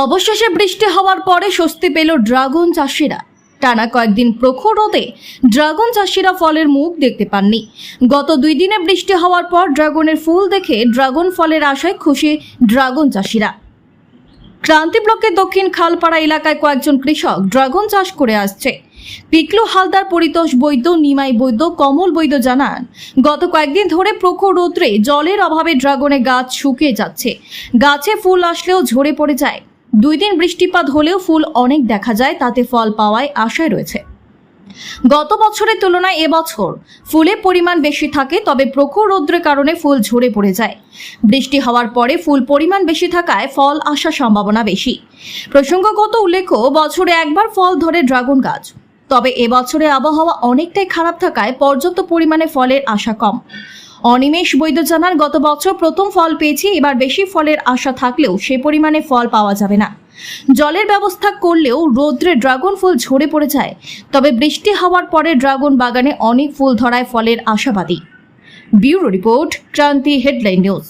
অবশেষে বৃষ্টি হওয়ার পরে স্বস্তি পেল ড্রাগন চাষিরা। টানা কয়েকদিন প্রখর রোদে ড্রাগন চাষিরা ফলের মুখ দেখতে পাননি। গত দুই দিনে বৃষ্টি হওয়ার পর ড্রাগনের ফুল দেখে ড্রাগন ফলের আশায় খুশি ড্রাগন চাষিরা। ক্রান্তি ব্লকের দক্ষিণ খালপাড়া এলাকায় কয়েকজন কৃষক ড্রাগন চাষ করে আসছে। পিকলু হালদার, পরিতোষ বৈদ্য, নিমাই বৈদ্য, কমল বৈদ্য জানান, গত কয়েকদিন ধরে প্রখর রৌদ্রে জলের অভাবে ড্রাগনের গাছ শুকিয়ে যাচ্ছে। গাছে ফুল আসলেও ঝরে পড়ে যায়। দুই দিন বৃষ্টিপাত হলেও ফুল অনেক দেখা যায়, তাতে ফল পাওয়ায় আশায় রয়েছে। গত বছরের তুলনায় এবছর ফুলের পরিমাণ বেশি থাকে, তবে প্রখর রৌদ্রের কারণে ফুল ঝরে পড়ে যায়। বৃষ্টি হওয়ার পরে ফুল পরিমাণ বেশি থাকায় ফল আসার সম্ভাবনা বেশি। প্রসঙ্গগত উল্লেখ্য, বছরে একবার ফল ধরে ড্রাগন গাছ। তবে এবছরে আবহাওয়া অনেকটাই খারাপ থাকায় পর্যাপ্ত পরিমাণে ফলের আশা কম। অনিমেষ বৈদ্য জানান, গত বছর প্রথম ফল পেয়েছি, এবার বেশি ফলের আশা থাকলেও সে পরিমাণে ফল পাওয়া যাবে না। জলের ব্যবস্থা করলেও রৌদ্রে ড্রাগন ফুল ঝরে পড়ে যায়, তবে বৃষ্টি হওয়ার পরে ড্রাগন বাগানে অনেক ফুল ধরায় ফলের আশাবাদী। Bureau report, Kranti headline news.